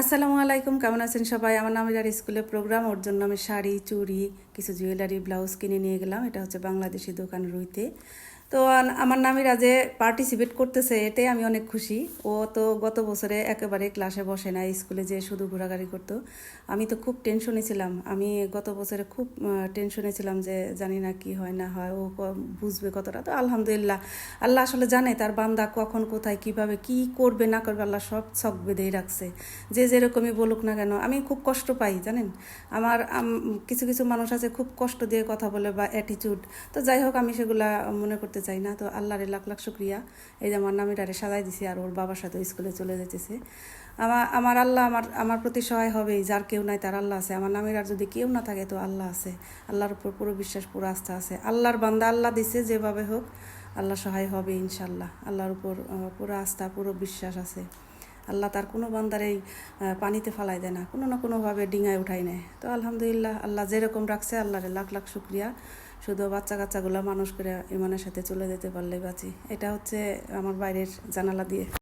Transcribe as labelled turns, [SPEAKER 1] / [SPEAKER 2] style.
[SPEAKER 1] আসসালামু আলাইকুম, কেমন আছেন সবাই? আমার নামে যার স্কুলে প্রোগ্রাম। ওর জন্য আমি শাড়ি, চুড়ি, কিছু জুয়েলারি, ব্লাউজ কিনে নিয়ে গেলাম। এটা হচ্ছে বাংলাদেশি দোকান রুইতে। তো আমার নামিরা যে পার্টিসিপেট করতেছে, এটাই আমি অনেক খুশি। ও তো গত বছরে একেবারে ক্লাসে বসে না স্কুলে যে শুধু ঘোরাঘুরি করতো। আমি তো খুব টেনশনে ছিলাম। আমি গত বছরে খুব টেনশনে ছিলাম যে জানি না কি হয়, না হয়। ও বুঝবে কতটা। তো আলহামদুলিল্লাহ, আল্লাহ আসলে জানে তার বান্দা কখন, কোথায়, কীভাবে, কি করবে, না করবে আল্লাহ সব ছক বেঁধেই রাখছে। যে যেরকমই বলুক না কেন, আমি খুব কষ্ট পাই, জানেন? আমার কিছু কিছু মানুষ আছে খুব কষ্ট দিয়ে কথা বলে বা অ্যাটিটিউড তো যাই হোক, আমি সেগুলা মনে করতে চাই না, তো আল্লাহরে লাখ লাখ শুক্রিয়া। এই যে আমার নামিটারে সাজাই দিছি আর ওর বাবার সাথে স্কুলে চলে যেতেছে আমার আমার আল্লাহ আমার আমার প্রতি সহায় হবেই, যার কেউ নাই তার আল্লাহ আছে। আমার নামের আর যদি কেউ না থাকে তো আল্লাহ আছে। আল্লাহর উপর পুরো বিশ্বাস, পুরো আস্থা আছে। আল্লাহর বান্দা আল্লাহ দিছে যেভাবে হোক, আল্লাহ সহায় হবে ইনশাল্লাহ আল্লাহর উপর পুরো আস্থা, পুরো বিশ্বাস আছে। আল্লাহ তার কোনো বান্দার এই পানিতে ফালাই দেয় না, কোনো না কোনোভাবে ডিঙায় উঠাই নেয়। তো আলহামদুলিল্লাহ আল্লাহ যেরকম রাখছে আল্লাহরে লাখ লাখ শুক্রিয়া। শুধু বাচ্চা কাচ্চাগুলো মানুষ করে ইমানের সাথে চলে যেতে পারলে বাঁচি। এটা হচ্ছে আমার বাইরের জানালা দিয়ে।